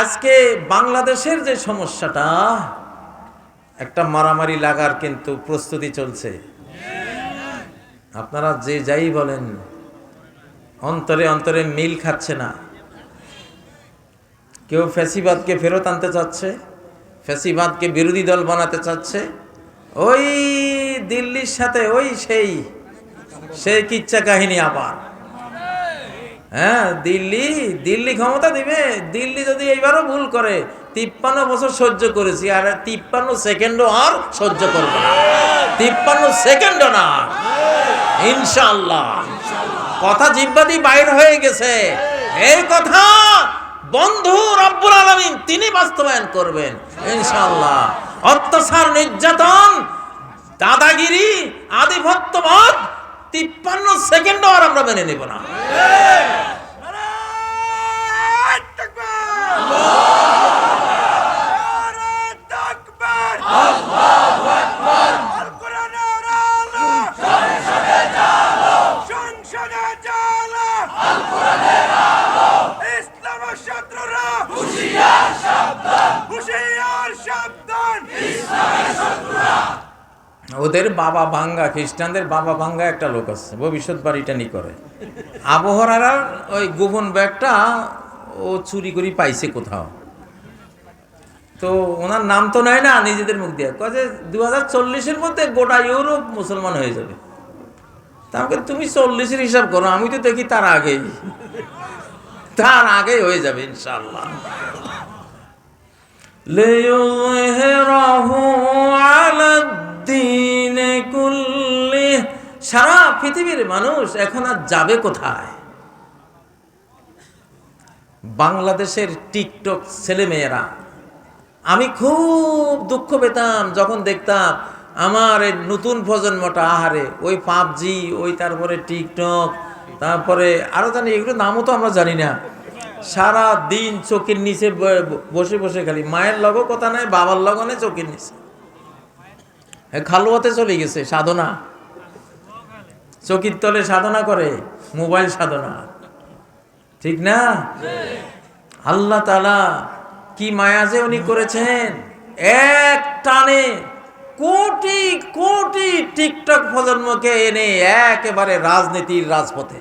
আজকে বাংলাদেশের যে সমস্যাটা, একটা মারামারি লাগার কিন্তু প্রস্তুতি চলছে। আপনারা যে যাই বলেন, অন্তরে অন্তরে মিল খাচ্ছে না। কেউ ফ্যাসিবাদকে ফেরত আনতে চাচ্ছে, ফ্যাসিবাদকে বিরোধী দল বানাতে চাচ্ছে, ওই দিল্লির সাথে ওই সেই সেই কিচ্ছা কাহিনী আবার। হ্যাঁ দিল্লি দিল্লি ক্ষমতা দিবে। দিল্লি যদি এইবারও ভুল করে, তিপ্পান্ন বছর সহ্য করেছি, আর তিপ্পান্ন সেকেন্ডও আর সহ্য করবে না। তিপ্পান্ন সেকেন্ডও না। ইনশাল্লাহ কথা জিব্বাদি বাইর হয়ে গেছে। এই কথা বন্ধু রব্বুল আলমিন তিনি বাস্তবায়ন করবেন ইনশাল্লাহ অত্যাচার, নির্যাতন, দাদাগিরি, আধিপত্যবাদ তিপ্পান্ন সেকেন্ডও আর আমরা মেনে নেব না। ওদের বাবা ভাঙ্গা, খ্রিস্টানদের বাবা ভাঙ্গা একটা লোক আছে ভবিষ্যৎবাণীটা নি করে। আবহাওয়ার ওই গোপন ব্যাগটা ও চুরি করে পাইছে কোথাও। তো ওনার নাম তো নেয় না, নিজেদের মুখ দিয়ে। কয়ে দু হাজার চল্লিশের মধ্যে গোটা ইউরোপ মুসলমান হয়ে যাবে। তাকে তুমি চল্লিশের হিসাব করো, আমি তো দেখি তার আগেই। তার আগেই হয়ে যাবে ইনশাল্লাহ লিয়ুযহিরাহু আলা দ্দীন কুল্লিহ সারা পৃথিবীর মানুষ এখন আর যাবে কোথায়? বাংলাদেশের টিকটক ছেলেমেয়েরা, আমি খুব দুঃখ পেতাম যখন দেখতাম আমার এই নতুন প্রজন্মটা, আহারে, ওই পাবজি, ওই তারপরে টিকটক, তারপরে আরও জানি এগুলো নামও তো আমরা জানি না। সারা দিন চোখের নিচে বসে বসে খালি, মায়ের লগও কথা নাই, বাবার লগও চোখের নিচে। খালুয়াতে চলে গেছে, সাধনা। চকির তলে সাধনা করে মোবাইল সাধনা ঠিক না আল্লাহ তালা কি মায়া যে উনি করেছেন এক টানে কোটি কোটি টিকটক প্রজন্মকে এনে একেবারে রাজনীতির রাজপথে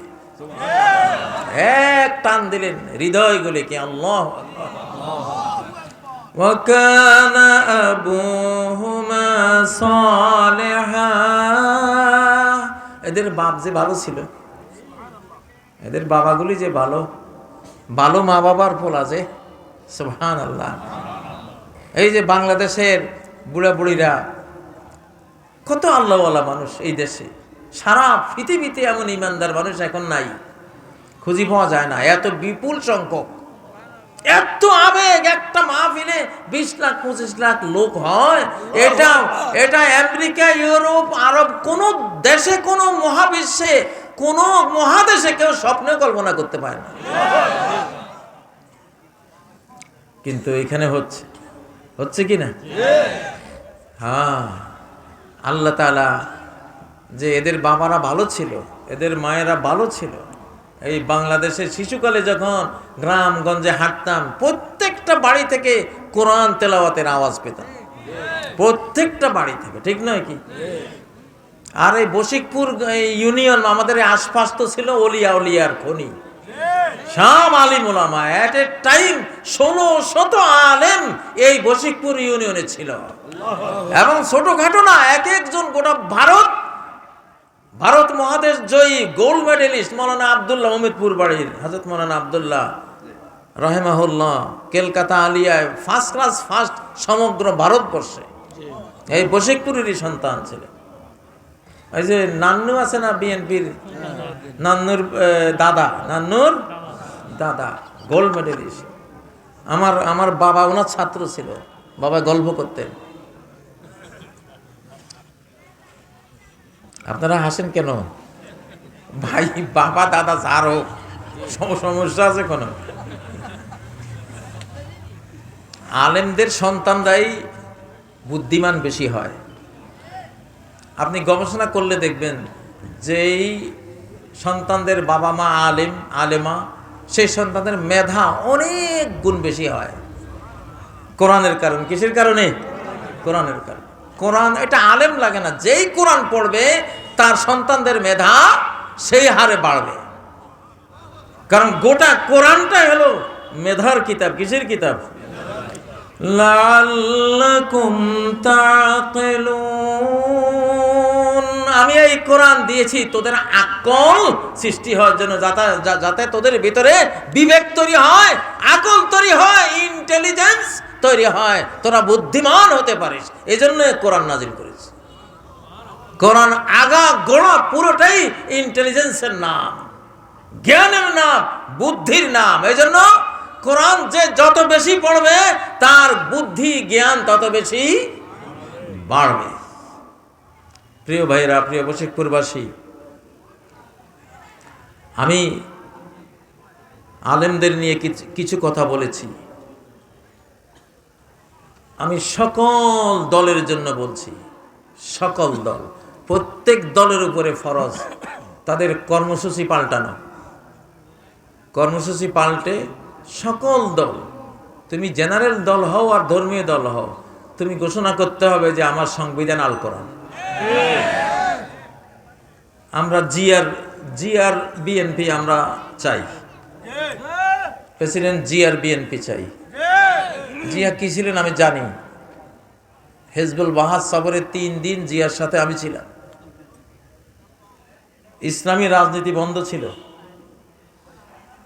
এক টান দিলেন হৃদয়গুলিকে আল্লাহ وكان أبوهما صالحا এদের বাপ যে ভালো ছিল, এদের বাবাগুলি যে ভালো ভালো মা বাবার ফল আছে সুবহান আল্লাহ এই যে বাংলাদেশের বুড়া বুড়িরা কত আল্লাহওয়ালা মানুষ এই দেশে। সারা পৃথিবীতে এমন ইমানদার মানুষ এখন নাই, খুঁজি পাওয়া যায় না। এত বিপুল সংখ্যক এত আবেগ, একটা মাহফিলে বিশ লাখ, পঁচিশ লাখ লোক হয়। এটা এটা আমেরিকা, ইউরোপ, আরব, কোন দেশে, কোন মহাবিশ্বে, কোন মহাদেশে কেউ স্বপ্নে কল্পনা করতে পারে না। কিন্তু এখানে হচ্ছে হচ্ছে কি না? হ্যাঁ আল্লাহ তালা যে এদের বাবারা ভালো ছিল, এদের মায়েরা ভালো ছিল এই বাংলাদেশের শিশুকালে যখন গ্রামগঞ্জে হাঁটতাম, প্রত্যেকটা বাড়ি থেকে কোরআন তেলাওয়াতের আওয়াজ পেতাম। প্রত্যেকটা বাড়ি থেকে, ঠিক নয় কি? আর এই বশিকপুর, এই ইউনিয়ন, আমাদের আশপাশ তো ছিল অলিয়া অলিয়ার খনি। সব আলিম ওলামা এট এ টাইম ষোলো শত আলেম এই বশিকপুর ইউনিয়নে ছিল। এবং ছোটখাটো না, এক একজন গোটা ভারত ভারত মহাদেশ জয়ী গোল্ড মেডেলিস্ট মৌলানা আবদুল্লাহ অমিতপুর বাড়ির হাজরত মৌলানা আবদুল্লাহ রহেমাহুল্লাহ কলকাতা আলিয়ায় ফার্স্ট ক্লাস ফার্স্ট সমগ্র ভারতবর্ষে। এই বশিকপুরেরই সন্তান ছিলেন। ওই যে নান্নু আছে না বিএনপির? নান্নুর দাদা। নান্নুর? দাদা গোল্ড মেডেলিস্ট। আমার আমার বাবা ওনার ছাত্র ছিল। বাবা গল্প করতেন। আপনারা হাসেন কেন? ভাই, বাবা, দাদা যার হোক, সম- সমস্যা আছে কোনো? আলেমদের সন্তানরাই বুদ্ধিমান বেশি হয়। আপনি গবেষণা করলে দেখবেন যে এই সন্তানদের বাবা মা আলেম, আলেমা, সেই সন্তানদের মেধা অনেক গুণ বেশি হয়। কোরআনের কারণ, কিসের কারণে? কোরআনের কারণ। কোরআন, এটা আলেম লাগে না। যেই কোরআন পড়বে, তার সন্তানদের মেধা সেই হারে বাড়বে। কারণ গোটা কোরআনটাই হলো মেধার কিতাব। কিসের কিতাব? লাল্লাকুম তাকিলুন আমি এই কোরআন দিয়েছি, তোদের আকল সৃষ্টি হওয়ার জন্য যাতে তোদের ভিতরে বিবেক তৈরি হয়, আকল তৈরি হয় ইন্টেলিজেন্স তৈরি হয়, তোরা বুদ্ধিমান হতে পারিস। এই জন্য কোরআন নাজিল করেছি। কোরআন আগা গোড়া পুরোটাই ইন্টেলিজেন্সের নাম, জ্ঞানের নাম, বুদ্ধির নাম। এই জন্য কোরআন যে যত বেশি পড়বে, তার বুদ্ধি জ্ঞান তত বেশি বাড়বে। প্রিয় ভাইরা, প্রিয় বশিকপুরবাসী আমি আলেমদের নিয়ে কিছু- কথা বলেছি। আমি সকল দলের জন্য বলছি, সকল দল, প্রত্যেক দলের উপরে ফরজ, তাদের কর্মসূচি পাল্টানো। কর্মসূচি পাল্টে সকল দল, তুমি জেনারেল দল হও আর ধর্মীয় দল হও, তুমি ঘোষণা করতে হবে যে আমার সংবিধান আল আমরা জিআর জিআর বিএনপি আমরা চাই। প্রেসিডেন্ট জিআর বিএনপি চাই। জিয়া কি ছিলেন আমি জানি। হেজবুল বাহাজ সফরে তিন দিন জিয়ার সাথে আমি ছিলাম। ইসলামী রাজনীতি বন্ধ ছিল।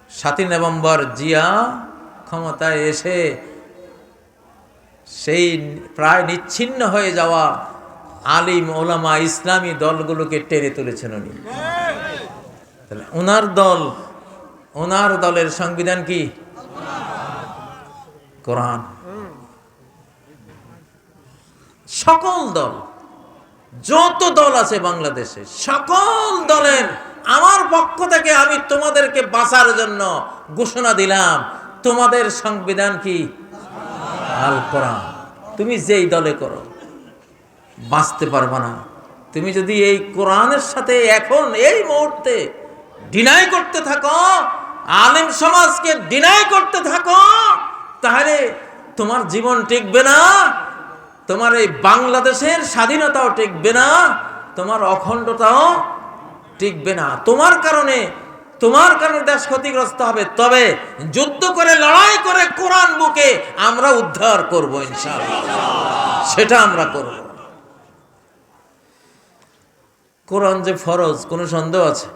সাতই নভেম্বর জিয়া ক্ষমতায় এসে সেই প্রায় নিচ্ছিন্ন হয়ে যাওয়া আলিম ওলামা ইসলামী দলগুলোকে টেনে তুলেছেন উনি। তাহলে ওনার দল ওনার দলের সংবিধান কি? কোরআন। সকল দল, যত দল আছে বাংলাদেশে, সকল দলের আমার পক্ষ থেকে আমি তোমাদেরকে বাঁচার জন্য ঘোষণা দিলাম, তোমাদের সংবিধান কি? আল কোরআন তুমি যেই দলে করো। বাঁচতে পারবে না। তুমি যদি এই কোরআনের সাথে এখন এই মুহূর্তে ডিনাই করতে থাকো, আলেম সমাজকে ডিনাই করতে থাকো, তাহলে তোমার জীবন টিকবে না, তোমার এই বাংলাদেশের স্বাধীনতাও টিকবে না, তোমার অখণ্ডতাও টিকবে না। তোমার কারণে তোমার কারণে দেশ ক্ষতিগ্রস্ত হবে। তবে যুদ্ধ করে, লড়াই করে কোরআন বুকে আমরা উদ্ধার করব ইনশাআল্লাহ। সেটা আমরা করব। কোরআন যে ফরজ কোনো সন্দেহ আছে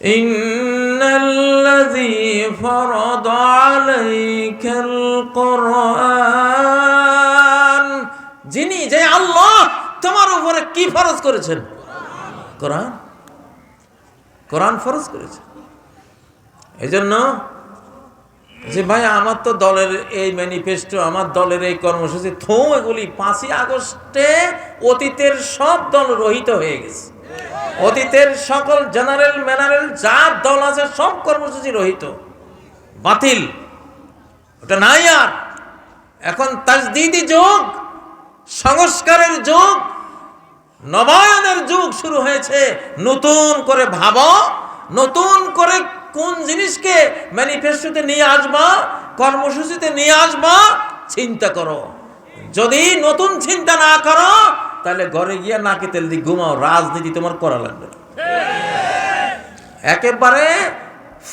إن الذي فرض عليك القرآن যিনি যে আল্লাহ তোমার উপরে কি ফরজ করেছেন কোরআন কোরআন ফরজ করেছে এই জন্য যে ভাই, আমার তো দলের এই ম্যানিফেস্টো আমার দলের এই কর্মসূচি, থো, এগুলি পাঁচই আগস্টে অতীতের সব দল রহিত হয়ে গেছে। অতীতের সকল জেনারেল ম্যানারেল যা দল আছে, সব কর্মসূচি রহিত। বাতিল। ওটা নাই আর। এখন তাজদিদি যুগ, সংস্কারের যুগ, নবায়নের যুগ শুরু হয়েছে। নতুন করে ভাবো, নতুন করে কোন জিনিসকে ম্যানিফেস্টোতে নিয়ে আসবা, কর্মসূচিতে নিয়ে আসবা, চিন্তা করো। যদি নতুন চিন্তা না করো, তাহলে ঘরে গিয়া নাকি তেল দিয়ে ঘুমাও, রাজনীতি তোমার করা লাগবে একেবারে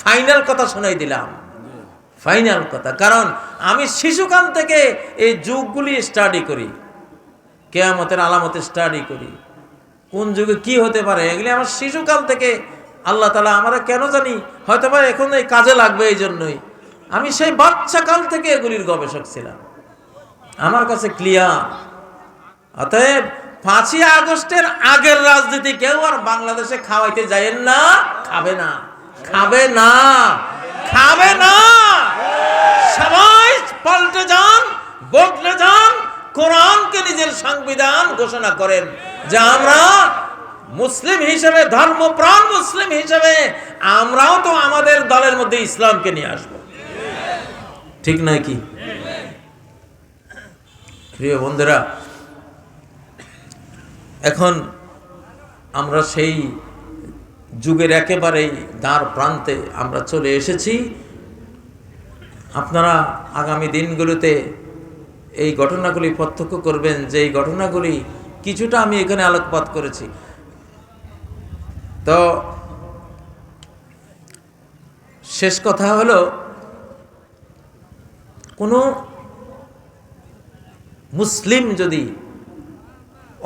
ফাইনাল কথা শোনাই দিলাম। ফাইনাল কথা, কারণ আমি শিশুকাল থেকে এই যুগগুলি স্টাডি করি। কেয়ামতের আলামতে স্টাডি করি। কোন যুগে কি হতে পারে, এগুলি আমার শিশুকাল থেকে আল্লাহ তালা আমরা কেন জানি হয়তো বা এখন এই কাজে লাগবে এই জন্যই আমি সেই বাচ্চা কাল থেকে এগুলির গবেষক ছিলাম। আমার কাছে ক্লিয়ার। অতএব পাঁচই আগস্টের আগের রাজনীতি কেউ আর বাংলাদেশে খাওয়াইতে যায়েন না, খাবে না। খাবে না। খাবে না। সবাই পাল্টে যান, বদলে যান, কোরআনকে নিজের সংবিধান ঘোষণা করেন। যে আমরা মুসলিম হিসেবে, ধর্মপ্রাণ মুসলিম হিসেবে, আমরাও তো আমাদের দলের মধ্যে ইসলামকে নিয়ে আসব। ঠিক নয় কি? প্রিয় বন্ধুরা, এখন আমরা সেই যুগের একেবারেই দ্বার প্রান্তে আমরা চলে এসেছি। আপনারা আগামী দিনগুলোতে এই ঘটনাগুলি প্রত্যক্ষ করবেন যে এই ঘটনাগুলি কিছুটা আমি এখানে আলোকপাত করেছি। তো শেষ কথা হলো, কোনো মুসলিম যদি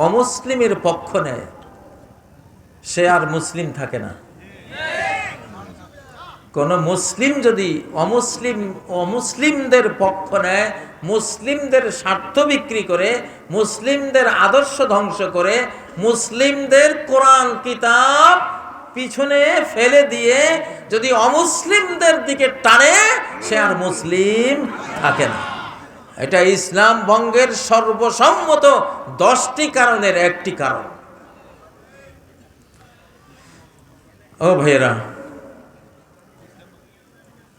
অমুসলিমের পক্ষ নেয়, সে আর মুসলিম থাকে না। কোন মুসলিম যদি অমুসলিম, অমুসলিমদের পক্ষ নেয়, মুসলিমদের স্বার্থ বিক্রি করে, মুসলিমদের আদর্শ ধ্বংস করে, মুসলিমদের কোরআন কিতাব পিছনে ফেলে দিয়ে যদি অমুসলিমদের দিকে টানে, সে আর মুসলিম থাকে না। এটা ইসলাম বঙ্গের সর্বসম্মত দশটি কারণের একটি কারণ। ও ভাইয়েরা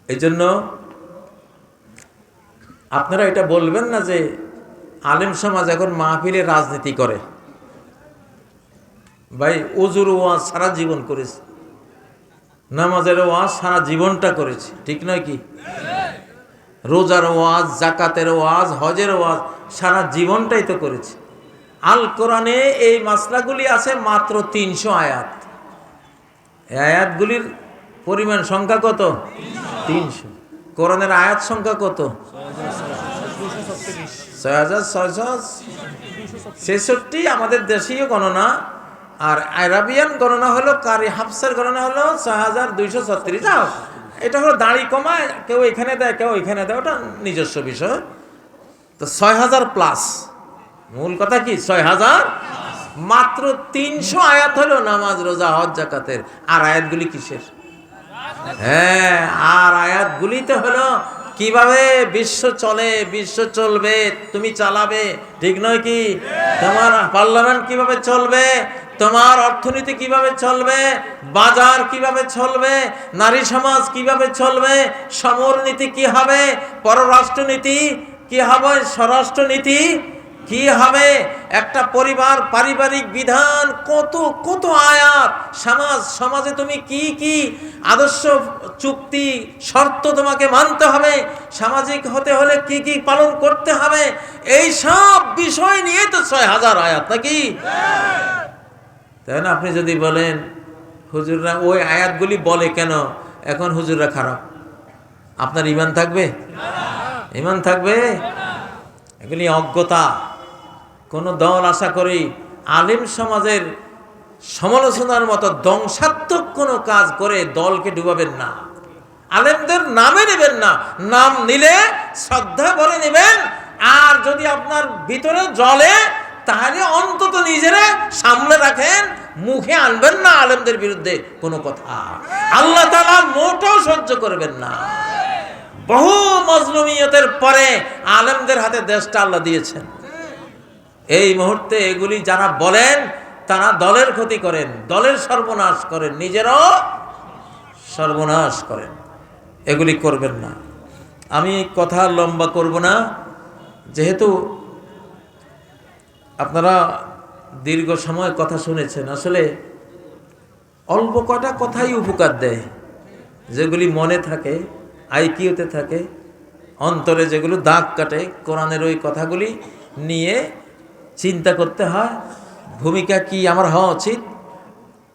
এই জন্য আপনারা এটা বলবেন না যে আলেম সমাজ এখন মাহফিলে রাজনীতি করে। ভাই ওজুর ওয়াজ সারা জীবন করেছে। নামাজের ওয়াজ সারা জীবনটা করেছে, ঠিক নয় কি? রোজার ওয়াজ, জাকাতের ওয়াজ, হজের ওয়াজ সারা জীবনটাই তো করেছে। আল কোরআনে এই মাসলাগুলি আছে মাত্র তিনশো আয়াত। আয়াতগুলির পরিমাণ সংখ্যা কত? তিনশো। কোরআনের আয়াত সংখ্যা কত? ছয় হাজার ছয়শো ছেষট্টি আমাদের দেশীয় গণনা, আর আরাবিয়ান গণনা হলো, কারি হাফসার গণনা হলো ছয় হাজার দুইশো এটা হলো দাড়ি কমায়, কেউ এখানে দেয়, কেউ এখানে দেয়, ওটা নিজস্ব বিষয়। তো ছয় হাজার প্লাস। মূল কথা কি? ছয় হাজার মাত্র তিনশো আয়াত হলো নামাজ, রোজা, হজ, জাকাতের। আর আয়াতগুলি কিসের? হ্যাঁ আর আয়াতগুলিতে হলো, কীভাবে বিশ্ব চলে, বিশ্ব চলবে, তুমি চালাবে, ঠিক নয় কি? তোমার পার্লামেন্ট কীভাবে চলবে? তোমার অর্থনীতি কীভাবে চলবে? বাজার কীভাবে চলবে? নারী সমাজ কীভাবে চলবে? সমরনীতি কি হবে? পররাষ্ট্রনীতি কি হবে? স্বরাষ্ট্রনীতি কি হবে? একটা পরিবার পারিবারিক বিধান, কত কত আয়াত? সমাজ, সমাজে তুমি কি কি আদর্শ চুক্তি, শর্ত তোমাকে মানতে হবে? সামাজিক হতে হলে কি কি পালন করতে হবে? এই সব বিষয় নিয়ে তো ছয় হাজার আয়াত, নাকি? তাই না? আপনি যদি বলেন, হুজুররা ওই আয়াতগুলি বলে কেন? এখন হুজুররা খারাপ। আপনার ইমান থাকবে? ইমান থাকবে? এগুলি অজ্ঞতা। কোনো দল আশা করি আলিম সমাজের সমালোচনার মতো ধ্বংসাত্মক কোনো কাজ করে দলকে ডুবাবেন না। আলেমদের নামে নেবেন না। নাম নিলে শ্রদ্ধা করে নেবেন। আর যদি আপনার ভিতরে জলে তাহলে অন্তত নিজেরা সামনে রাখেন। মুখে আনবেন না আলেমদের বিরুদ্ধে কোনো কথা। আল্লাহ তালা মোটেও সহ্য করবেন না। বহু মজলুমিয়তের পরে আলেমদের হাতে দেশটা আল্লাহ দিয়েছেন। এই মুহূর্তে এগুলি যারা বলেন, তারা দলের ক্ষতি করেন, দলের সর্বনাশ করেন, নিজেরও সর্বনাশ করেন। এগুলি করবেন না। আমি কথা লম্বা করব না। যেহেতু আপনারা দীর্ঘ সময় কথা শুনেছেন, আসলে অল্প কটা কথাই উপকার দেয়। যেগুলি মনে থাকে, আইকিউতে থাকে, অন্তরে যেগুলো দাগ কাটে, কোরআনের ওই কথাগুলি নিয়ে চিন্তা করতে হয়, ভূমিকা কি আমার হওয়া উচিত?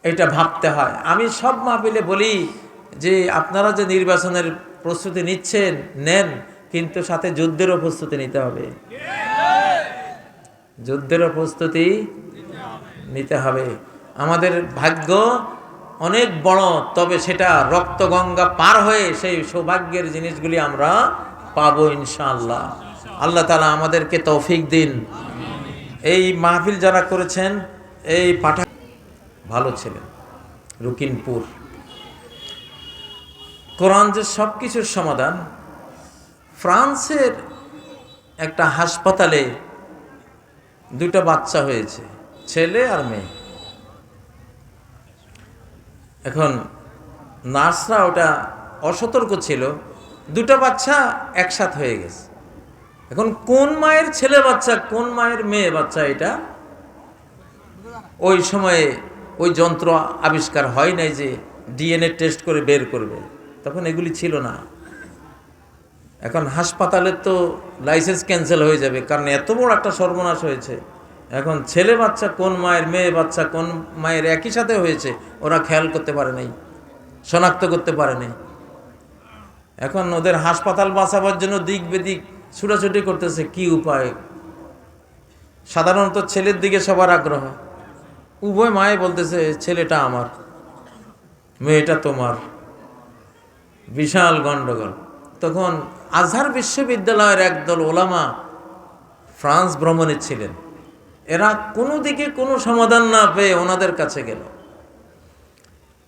এটা ভাবতে হয়। আমি সব মাহফিলে বলি যে আপনারা যে নির্বাচনের প্রস্তুতি নিচ্ছেন, নেন, কিন্তু সাথে যুদ্ধেরও প্রস্তুতি নিতে হবে। যুদ্ধেরও প্রস্তুতি নিতে হবে। আমাদের ভাগ্য অনেক বড়, তবে সেটা রক্তগঙ্গা পার হয়ে সেই সৌভাগ্যের জিনিসগুলি আমরা পাবো ইনশাআল্লাহ। আল্লাহ তালা আমাদেরকে তৌফিক দিন। এই মাহফিল যারা করেছেন, এই পাঠা ভালো ছিলেন রুকিনপুর। কোরআন যে সব কিছুর সমাধান, ফ্রান্সের একটা হাসপাতালে দুটো বাচ্চা হয়েছে, ছেলে আর মেয়ে। এখন নার্সরা ওটা অসতর্ক ছিল দুটো বাচ্চা একসাথ হয়ে গেছে। এখন কোন মায়ের ছেলে বাচ্চা, কোন মায়ের মেয়ে বাচ্চা এটা? ওই সময়ে ওই যন্ত্র আবিষ্কার হয় নাই যে ডিএনএ টেস্ট করে বের করবে। তখন এগুলি ছিল না। এখন হাসপাতালের তো লাইসেন্স ক্যান্সেল হয়ে যাবে, কারণ এত বড় একটা সর্বনাশ হয়েছে। এখন ছেলে বাচ্চা, কোন মায়ের মেয়ে বাচ্চা, কোন মায়ের একই সাথে হয়েছে, ওরা খেয়াল করতে পারে নাই, শনাক্ত করতে পারে নাই। এখন ওদের হাসপাতাল বাঁচাবার জন্য দিক বেদিক ছুটাছুটি করতেছে কি উপায়? সাধারণত ছেলের দিকে সবার আগ্রহ। উভয় মায়ে বলতেছে, ছেলেটা আমার, মেয়েটা তোমার। বিশাল গণ্ডগোল তখন আজহার বিশ্ববিদ্যালয়ের একদল ওলামা ফ্রান্স ভ্রমণে ছিলেন। এরা কোনো দিকে কোনো সমাধান না পেয়ে ওনাদের কাছে গেল।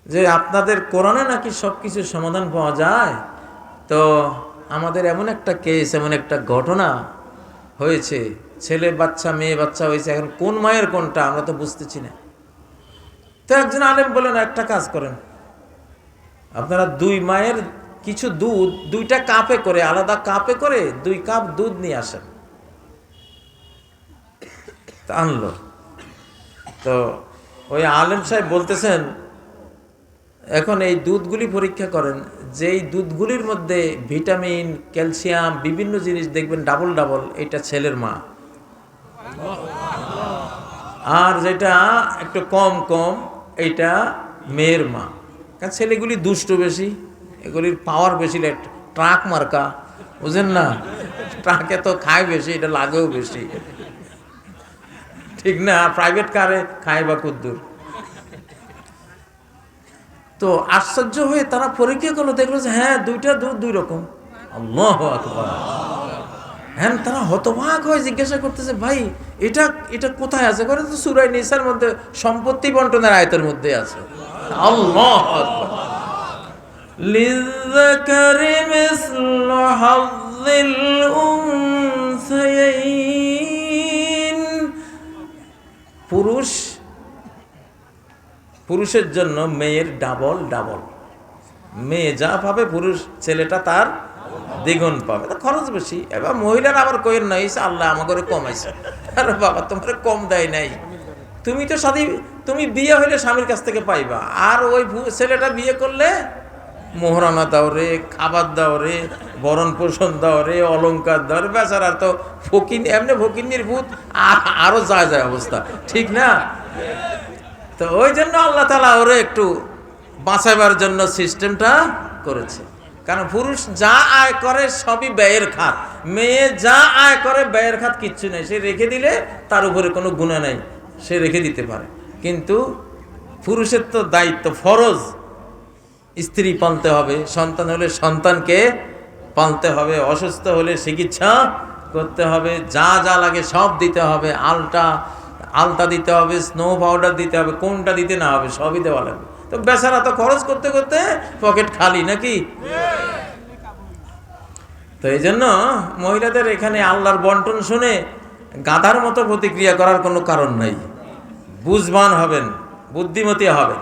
যে আপনাদের কোরআনে নাকি সব কিছুর সমাধান পাওয়া যায়? তো আমাদের এমন একটা কেস এমন একটা ঘটনা হয়েছে, ছেলে বাচ্চা, মেয়ে বাচ্চা হয়েছে, এখন কোন মায়ের কোনটা আমরা তো বুঝতেছি না। তো একজন আলেম বলেন একটা কাজ করেন, আপনারা দুই মায়ের কিছু দুধ, দুইটা কাপে করে, আলাদা কাপে করে দুই কাপ দুধ নিয়ে আসেন। আনলো। তো ওই আলেম সাহেব বলতেছেন, এখন এই দুধগুলি পরীক্ষা করেন যেই দুধগুলির মধ্যে ভিটামিন, ক্যালসিয়াম, বিভিন্ন জিনিস দেখবেন ডাবল ডাবল, এটা ছেলের মা। আর যেটা একটু কম কম, এটা মেয়ের মা। কারণ ছেলেগুলি দুষ্ট বেশি, এগুলির পাওয়ার বেশি ট্রাক মার্কা, বুঝেন না? ট্রাকে তো খায় বেশি, এটা লাগেও বেশি। ঠিক না? প্রাইভেট কারে খায় বা কুদ্দুর। তো আশ্চর্য হয়ে তারা পরীক্ষা করলো দেখলো যে হ্যাঁ দুইটা দুধ দুই রকম আল্লাহ আকবার হ্যাঁ তারা হতবাক হয়ে জিজ্ঞাসা করতেছে ভাই এটা এটা কোথায় আছে করে তো সুরাই নিসার মধ্যে সম্পত্তি বন্টনের আয়তের মধ্যে আছে আল্লাহ আকবার للذكر مثل حظ الأنثيين পুরুষ পুরুষের জন্য মেয়ের ডাবল ডাবল মেয়ে যা পাবে পুরুষ ছেলেটা তার দ্বিগুণ পাবে। তা খরচ বেশি। এবার মহিলার আবার কইেন নাই আল্লাহ আমাকে কমাইছে। আরে বাবা, তোমার কম দেয় নাই। তুমি তো সাথে তুমি বিয়ে হইলে স্বামীর কাছ থেকে পাইবা। আর ওই ছেলেটা বিয়ে করলে মোহরানা দাও রে, খাবার দাও রে, বরণ পোষণ দাও রে অলঙ্কার দাও রে আর তো ফকিন, এমনি ফকিন্নির ভূত, আ- আরও যায় যায় অবস্থা। ঠিক না? তো ওই জন্য আল্লাহ তালা ওরে একটু বাঁচাবার জন্য সিস্টেমটা করেছে। কারণ পুরুষ যা আয় করে সবই ব্যয়ের খাত। মেয়ে যা আয় করে ব্যয়ের খাত কিচ্ছু নেই। সে রেখে দিলে তার উপরে কোনো গুণা নেই। সে রেখে দিতে পারে। কিন্তু পুরুষের তো দায়িত্ব ফরজ। স্ত্রী পালতে হবে, সন্তান হলে সন্তানকে পালতে হবে, অসুস্থ হলে চিকিৎসা করতে হবে, যা যা লাগে সব দিতে হবে, আলটা আলতা দিতে হবে স্নো পাউডার দিতে হবে, কোনটা দিতে না হবে, সবই দেওয়া লাগবে। তো বেচারা তো খরচ করতে করতে পকেট খালি নাকি? তো এই জন্য মহিলাদের এখানে আল্লাহর বন্টন শুনে গাধার মতো প্রতিক্রিয়া করার কোনো কারণ নাই। বুঝবান হবেন, বুদ্ধিমতী হবেন।